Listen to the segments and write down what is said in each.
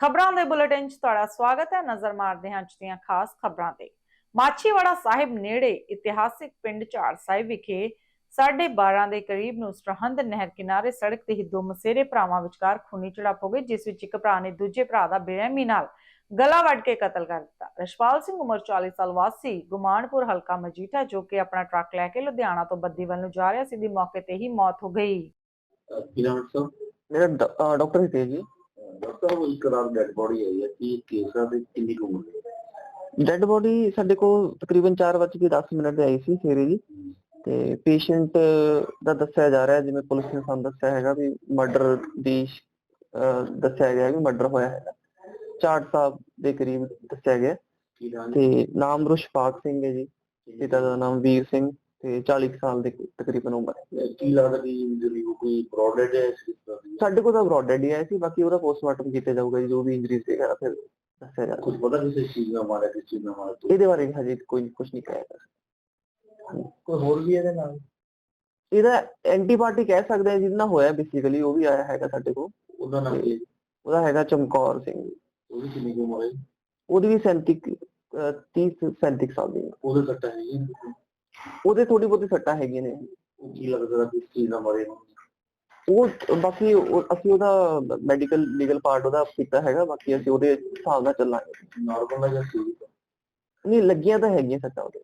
ਖਬਰਾਂ ਦੇ ਬੁਲੇਟਿਨ 'ਚ ਤੁਹਾਡਾ ਸਵਾਗਤ ਹੈ। ਨਜ਼ਰ ਮਾਰਦੇ ਹਾਂ ਅੱਜ ਦੀਆਂ ਖਾਸ ਖਬਰਾਂ ਤੇ। ਮਾਛੀਵਾੜਾ ਸਾਹਿਬ ਨੇੜੇ ਇਤਿਹਾਸਿਕ ਪਿੰਡ ਝਾੜ ਸਾਹਿਬ ਵਿਖੇ 12:30 ਦੇ ਕਰੀਬ ਨੂੰ ਸਰਹੰਦ ਨਹਿਰ ਕਿਨਾਰੇ ਸੜਕ ਤੇ ਹੀ ਦੋ ਮਸੇਰੇ ਭਰਾਵਾਂ ਵਿਚਕਾਰ ਖੂਨੀ ਝੜਪ ਹੋ ਗਈ ਜਿਸ ਵਿੱਚ ਇੱਕ ਭਰਾ ਨੇ ਦੂਜੇ ਭਰਾ ਦਾ ਬੇਰਹਿਮੀ ਨਾਲ ਗਲਾ ਵੱਢ ਕੇ ਕਤਲ ਕਰ ਦਿੱਤਾ। ਰਸ਼ਪਾਲ ਸਿੰਘ ਉਮਰ 40 ਸਾਲ ਵਾਸੀ ਗੁਮਾਨਪੁਰ ਹਲਕਾ ਮਜੀਠਾ ਜੋ ਕਿ ਆਪਣਾ ਟਰੱਕ ਲੈ ਕੇ ਲੁਧਿਆਣਾ ਤੋਂ ਬੱਦੀ ਵੱਲ ਨੂੰ ਜਾ ਰਿਹਾ ਸੀ ਦੀ ਮੌਕੇ ਤੇ ਹੀ ਮੌਤ ਹੋ ਗਈ। ਕੀ ਨਾਮ ਹੈ ਸਰ ਮੇਰਾ ਡਾਕਟਰ ਹਿਤੇਜ ਜੀ। ਡਾਕਟਰ ਸਾਹਿਬ ਇੱਕ ਰਾਤ ਡੈਡ ਬੋਡੀ ਆਈ ਹੈ ਕੀ ਕੇਸ ਤੇ ਕਿੰਨੀ ਕੁ ਉਮਰ ਹੈ? ਡੈੱਡ ਬੋਡੀ ਸਾਡੇ ਕੋਲ ਤਕਰੀਬਨ 4:10 ਮਿੰਟ ਤੇ ਆਈ ਸੀ ਸਵੇਰੇ ਜੀ। ਤੇ ਪੇਸ਼ੈਂਟ ਦਾ ਦੱਸਿਆ ਜਾ ਰਿਹਾ ਜਿਵੇਂ ਪੁਲਿਸ ਨੇ ਸਾਨੂੰ ਦੱਸਿਆ ਹੈਗਾ ਵੀ ਮਰਡਰ ਦੀ ਦੱਸਿਆ ਗਿਆ ਵੀ ਮਰਡਰ ਹੋਇਆ ਹੈਗਾ। ਚਾਰ ਸਾਹਿਬ ਦੇ ਕਰੀਬ ਦੱਸਿਆ ਗਿਆ। ਕੀ ਤੇ ਨਾਮ ਰੁਸ਼ਪਾਕ ਸਿੰਘ ਹੈ ਜੀ। ਪਿਤਾ ਦਾ ਨਾਮ ਵੀਰ ਸਿੰਘ। ਤੇ 40 ਕੁ ਸਾਲ ਦੇ ਤਕਰੀਬਨ ਉਮਰ ਹੈ। ਹੈ ਕੀ ਲੱਗਦਾ ਕਿ ਇੰਜਰੀ ਕੋਈ ਬ੍ਰੌਡਡ ਹੈ ਇਸ ਤਰ੍ਹਾਂ ਦੀ? ਸਾਡੇ ਕੋਲ ਤਾਂ ਬ੍ਰੌਡਡ ਹੀ ਆਇਆ ਸੀ ਬਾਕੀ ਉਹਦਾ ਪੋਸਟਮਾਰਟਮ ਕੀਤਾ ਜਾਊਗਾ ਜੀ ਵੀ ਇੰਜਰੀਜ਼ ਵਗੈਰਾ ਫਿਰ ਦੱਸਿਆ ਜਾ ਕੁਝ ਪਤਾ ਕਿਸੇ ਚੀਜ਼ ਨਾਲ ਮਾਰਿਆ ਕਿਸ ਚੀਜ਼ ਨਾਲ ਮਾਰਿਆ? ਇਹਦੇ ਬਾਰੇ ਹਜੇ ਕੋਈ ਕੁਝ ਨਹੀਂ ਕਹਿ ਸਕਦਾ ਕੋਈ ਹੋਰ ਵੀ ਇਹਦੇ ਨਾਲ? ਇਹਦਾ ਐਂਟੀਬਾਇਓਟਿਕ ਕਹਿ ਸਕਦੇ ਆ ਜਿਹਦੇ ਨਾਲ ਹੋਇਆ ਬੇਸਿਕਲੀ ਉਹ ਵੀ ਆਇਆ ਹੈਗਾ ਸਾਡੇ ਕੋਲ। ਉਹਦਾ ਨਾਮ ਕੀ? ਉਹਦਾ ਹੈਗਾ ਚਮਕੌਰ ਸਿੰਘ। ਉਹਦੀ ਕਿੰਨੀ ਉਮਰ ਹੈ? ਉਹਦੀ ਵੀ 37 ਅਹ 30 37 ਸਾਲ ਦੀ। ਉਹਦੇ ਸੱਟਾ ਹੈ ਜੀ। ਉਹਦੇ ਥੋੜੀ ਬਹੁਤੀ ਸੱਟਾਂ ਹੈਗੀਆਂ ਨੇ। ਕੀ ਲੱਗਦਾ ਕਿਸ ਚੀਜ਼ ਨਾਲ ਮਾਰੇ ਉਹ ਬਾਕੀ ਉਹ- ਅਸੀਂ ਉਹਦਾ ਮੈਡੀਕਲ ਲੀਗਲ ਪਾਰਟ ਉਹਦਾ ਕੀਤਾ ਹੈਗਾ ਬਾਕੀ ਅਸੀਂ ਉਹਦੇ ਹਿਸਾਬ ਨਾਲ ਚੱਲਾਂਗੇ। ਨਾਰਮਲ ਹੈ ਜਾਂ ਸੀਰੀਅਸ ਨਹੀਂ ਲੱਗੀਆਂ ਤਾਂ ਹੈਗੀਆਂ ਸੱਟਾਂ ਉਹਦੇ।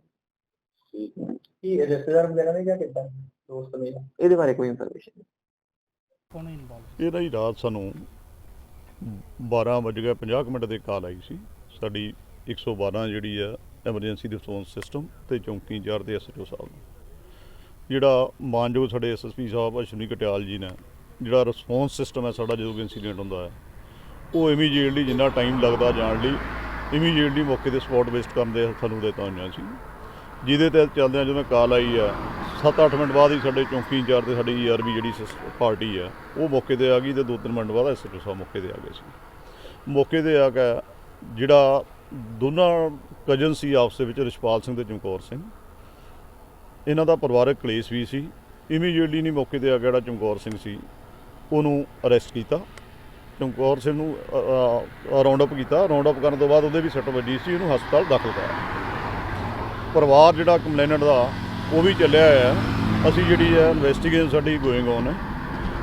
ਠੀਕ ਹੈ। ਕੀ ਰਿਸ਼ਤੇਦਾਰ ਵਗੈਰਾ ਨੇ ਜਾਂ ਕਿੱਦਾਂ? ਦੋਸਤ ਨੇ? ਇਹਦੇ ਬਾਰੇ ਕੋਈ ਇਨਫੋਰਮੇਸ਼ਨ ਇਹਦਾ ਹੀ ਰਾਤ ਸਾਨੂੰ 12 ਵੱਜ ਗਿਆ 50 ਕੁ ਮਿੰਟ ਦੇ ਕਾਲ ਆਈ ਸੀ। ਸਾਡੀ 112 ਜਿਹੜੀ ਆ ਐਮਰਜੈਂਸੀ ਰਿਸਪੌਂਸ ਸਿਸਟਮ ਤੇ ਚੌਂਕੀ ਇੰਚਾਰਜ ਦੇ ਐਸਐਚਓ ਸਾਹਿਬ ਨੂੰ। ਜਿਹੜਾ ਮਾਨਯੋਗ ਸਾਡੇ ਐਸਐਸਪੀ ਸਾਹਿਬ, ਅਸ਼ਵਨੀ ਕਟਿਆਲ ਜੀ ਨੇ, ਜਿਹੜਾ ਰਿਸਪੌਂਸ ਸਿਸਟਮ ਹੈ ਸਾਡਾ ਜਦੋਂ ਵੀ ਇਨਸੀਡੈਂਟ ਹੁੰਦਾ ਹੈ, ਉਹ ਇਮੀਡੀਏਟਲੀ ਜਿੰਨਾ ਟਾਈਮ ਲੱਗਦਾ ਜਾਣ ਲਈ ਇਮੀਡੀਏਟਲੀ ਮੌਕੇ ਤੇ ਸਪੌਟ ਵੇਸਟ ਕਰਨ ਦੇ ਸਾਨੂੰ ਦਿੱਤਾ ਹੋਈਆਂ ਸੀ। ਜਿਹਦੇ ਤੇ ਚੱਲਦਿਆਂ ਜਦੋਂ ਕਾਲ ਆਈ ਆ 7-8 ਮਿੰਟ ਬਾਅਦ ਹੀ ਸਾਡੇ ਚੌਂਕੀ ਇੰਚਾਰਜ ਤੇ ਸਾਡੀ ਈਆਰਬੀ ਜਿਹੜੀ ਸਿਸ- ਪਾਰਟੀ ਆ ਉਹ ਮੌਕੇ ਤੇ ਆ ਗਈ ਤੇ 2-3 ਮਿੰਟ ਬਾਅਦ ਐਸਐਚਓ ਸਾਹਿਬ ਮੌਕੇ ਤੇ ਆ ਗਏ ਸੀ। ਮੌਕੇ ਤੇ ਆ ਕੇ ਜਿਹੜਾ ਦੋਨਾਂ ਕਜ਼ਨ ਸੀ ਆਪਸ ਦੇ ਵਿੱਚ, ਰਿਸ਼ਪਾਲ ਸਿੰਘ ਤੇ ਚਮਕੌਰ ਸਿੰਘ। ਇਹਨਾਂ ਦਾ ਪਰਿਵਾਰਕ ਕਲੇਸ਼ ਵੀ ਸੀ। ਇਮੀਡੀਏਟਲੀ ਨਹੀਂ ਮੌਕੇ ਤੇ ਆ ਕੇ ਜਿਹੜਾ ਚਮਕੌਰ ਸਿੰਘ ਸੀ, ਉਹਨੂੰ ਅਰੈਸਟ ਕੀਤਾ। ਚਮਕੌਰ ਸਿੰਘ ਨੂੰ ਰਾਉਂਡ ਅਪ ਕੀਤਾ। ਰਾਉਂਡ ਅਪ ਕਰਨ ਤੋਂ ਬਾਅਦ ਉਹਦੇ ਵੀ ਸੱਟ ਵੱਜੀ ਸੀ, ਉਹਨੂੰ ਹਸਪਤਾਲ ਦਾਖਲ ਕਰਾਇਆ। ਪਰਿਵਾਰ ਜਿਹੜਾ ਕੰਪਲੇਨੈਂਟ ਦਾ, ਉਹ ਵੀ ਚੱਲਿਆ ਹੋਇਆ। ਅਸੀਂ ਜਿਹੜੀ ਹੈ ਇਨਵੈਸਟੀਗੇਸ਼ਨ ਸਾਡੀ ਗੋਇੰਗ ਔਨ ਹੈ।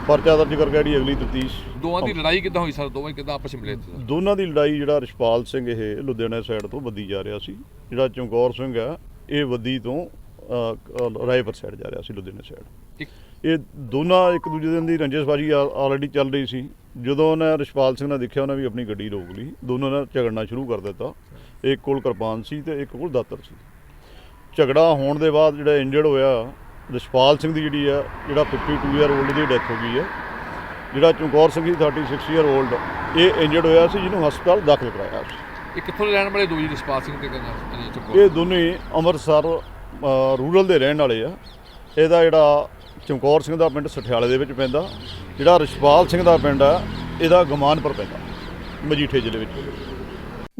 ਪਰਚਾ ਦਰਜ ਕਰਕੇ ਜਿਹੜੀ ਅਗਲੀ ਤਫਤੀਸ਼। ਦੋਵਾਂ ਦੀ ਲੜਾਈ ਕਿੱਦਾਂ ਹੋਈ ਸਰ? ਦੋਵੇਂ ਕਿੱਦਾਂ ਆਪਸ ਵਿੱਚ ਮਿਲੇ ਸੀ? ਦੋਨਾਂ ਦੀ ਲੜਾਈ ਜਿਹੜਾ ਰਿਸ਼ਪਾਲ ਸਿੰਘ ਇਹ ਲੁਧਿਆਣਾ ਸਾਈਡ ਤੋਂ ਵੱਦੀ ਜਾ ਰਿਹਾ ਸੀ ਜਿਹੜਾ ਚਮਕੌਰ ਸਿੰਘ ਆ ਇਹ ਵੱਦੀ ਤੋਂ ਰਾਏਪੁਰ ਸਾਈਡ ਜਾ ਰਿਹਾ ਸੀ ਲੁਧਿਆਣਾ ਸਾਈਡ। ਇੱਕ- ਇਹ ਦੋਨਾਂ ਇੱਕ ਦੂਜੇ ਦਿਨ ਦੀ ਰੰਜਸਬਾਜੀ ਆਲਰੇਡੀ ਚੱਲ ਰਹੀ ਸੀ। ਜਦੋਂ ਉਹਨੇ ਰਿਸ਼ਪਾਲ ਸਿੰਘ ਨੇ ਦੇਖਿਆ ਉਹਨੇ ਵੀ ਆਪਣੀ ਗੱਡੀ ਰੋਕ ਲਈ। ਦੋਨਾਂ ਨੇ ਝਗੜਨਾ ਸ਼ੁਰੂ ਕਰ ਦਿੱਤਾ। ਇੱਕ ਕੋਲ ਕਿਰਪਾਨ ਸੀ ਤੇ ਇੱਕ ਕੋਲ ਦਾਤਰ ਸੀ। ਝਗੜਾ ਹੋਣ ਦੇ ਬਾਅਦ ਜਿਹੜਾ ਇੰਜਰਡ ਹੋਇਆ ਰਿਸ਼ਪਾਲ ਸਿੰਘ ਦੀ ਜਿਹੜੀ ਆ ਜਿਹੜਾ 52 ਇਅਰ 올ਡ ਦੀ ਡੈਥ ਹੋ ਗਈ ਹੈ ਜਿਹੜਾ ਚਮਕੌਰ ਸਿੰਘ ਦੀ 36 ਇਅਰ 올ਡ ਇਹ ਇੰਜਰਡ ਹੋਇਆ ਸੀ ਜਿਹਨੂੰ ਹਸਪਤਾਲ ਦਾਖਲ ਕਰਾਇਆ ਸੀ। ਇਹ ਕਿੱਥੋਂ ਦੇ ਰਹਿਣ ਵਾਲੇ ਦੋ ਜੀ ਰਿਸ਼ਪਾਲ ਸਿੰਘ ਤੇ ਕਹਿੰਦਾ ਚੁੱਕੋ ਇਹ ਦੋਨੇ ਅੰਮ੍ਰਿਤਸਰ ਰੂਰਲ ਦੇ ਰਹਿਣ ਵਾਲੇ ਆ। ਇਹਦਾ ਜਿਹੜਾ ਚਮਕੌਰ ਸਿੰਘ ਦਾ ਪਿੰਡ ਸਠਿਆਲੇ ਦੇ ਵਿੱਚ ਪੈਂਦਾ ਜਿਹੜਾ ਰਿਸ਼ਪਾਲ ਸਿੰਘ ਦਾ ਪਿੰਡ ਆ ਇਹਦਾ ਗਮਾਨਪੁਰ ਪੈਂਦਾ ਮਜੀਠੇ ਜ਼ਿਲ੍ਹੇ ਵਿੱਚ।